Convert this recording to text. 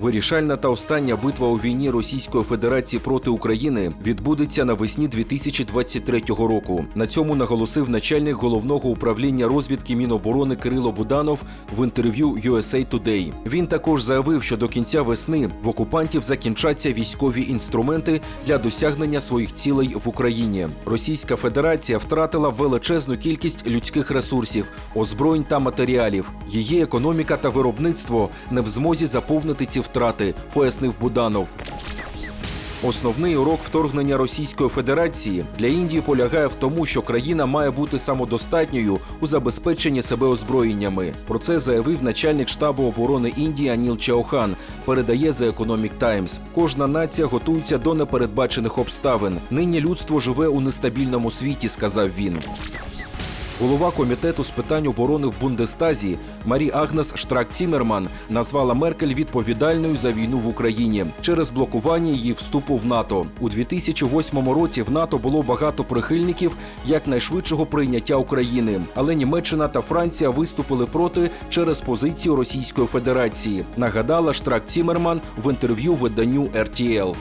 Вирішальна та остання битва у війні Російської Федерації проти України відбудеться навесні 2023 року. На цьому наголосив начальник головного управління розвідки Міноборони Кирило Буданов в інтерв'ю USA Today. Він також заявив, що до кінця весни в окупантів закінчаться військові інструменти для досягнення своїх цілей в Україні. Російська Федерація втратила величезну кількість людських ресурсів, озброєнь та матеріалів. Її економіка та виробництво не в змозі заповнити ці втрати, пояснив Буданов. Основний урок вторгнення Російської Федерації для Індії полягає в тому, що країна має бути самодостатньою у забезпеченні себе озброєннями. Про це заявив начальник штабу оборони Індії Аніл Чаухан. Передає The Economic Times. Кожна нація готується до непередбачених обставин. Нині людство живе у нестабільному світі, сказав він. Голова комітету з питань оборони в Бундестазі Марі Агнес Штрак-Цімерман назвала Меркель відповідальною за війну в Україні через блокування її вступу в НАТО. У 2008 році в НАТО було багато прихильників якнайшвидшого прийняття України, але Німеччина та Франція виступили проти через позицію Російської Федерації. Нагадала Штрак-Цімерман в інтерв'ю виданню RTL.